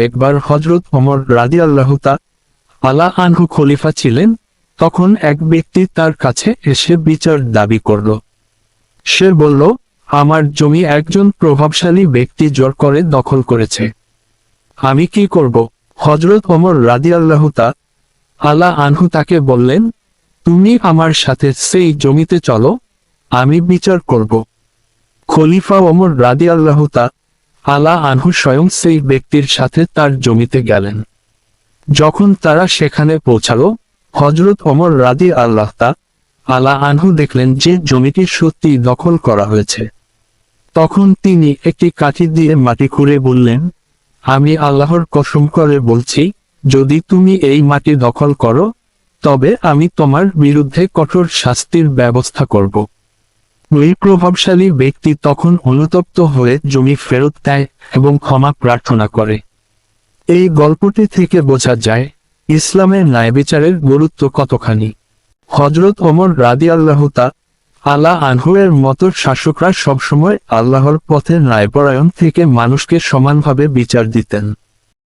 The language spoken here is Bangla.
একবার হজরত ওমর রাদি আল্লাহতা আলা আনহু খলিফা ছিলেন, তখন এক ব্যক্তি তার কাছে এসে বিচার দাবি করল। সে বলল, আমার জমি একজন প্রভাবশালী ব্যক্তি জোর করে দখল করেছে। আমি কি করব? হজরত ওমর রাদি আল্লাহতা আলা আনহু তাকে বললেন, তুমি আমার সাথে সেই জমিতে চলো, আমি বিচার করব। খলিফা ওমর রাদি আল্লাহতা আলা আনহু স্বয়ং সেই ব্যক্তির সাথে তার জমিতে গেলেন। যখন তারা সেখানে পৌঁছালো হজরত ওমর রাদি আল্লাহতা আলা আনহু দেখলেন যে জমিটি সত্যি দখল করা হয়েছে। তখন তিনি একটি কাঠি দিয়ে মাটি খুঁড়ে বললেন, আমি আল্লাহর কসম করে বলছি, যদি তুমি এই মাটি দখল করো, তবে আমি তোমার বিরুদ্ধে কঠোর শাস্তির ব্যবস্থা করব। ওই প্রভাবশালী ব্যক্তি তখন অনুতপ্ত হয়ে জমি ফেরত দেয় এবং ক্ষমা প্রার্থনা করে। এই গল্পটি থেকে বোঝা যায়, ইসলামের ন্যায় বিচারের গুরুত্ব কতখানি। হজরত ওমর রাদি আল্লাহতা আলা আনহুয়ের মতো শাসকরা সবসময় আল্লাহর পথে ন্যায়পরায়ণ থেকে মানুষকে সমানভাবে বিচার দিতেন।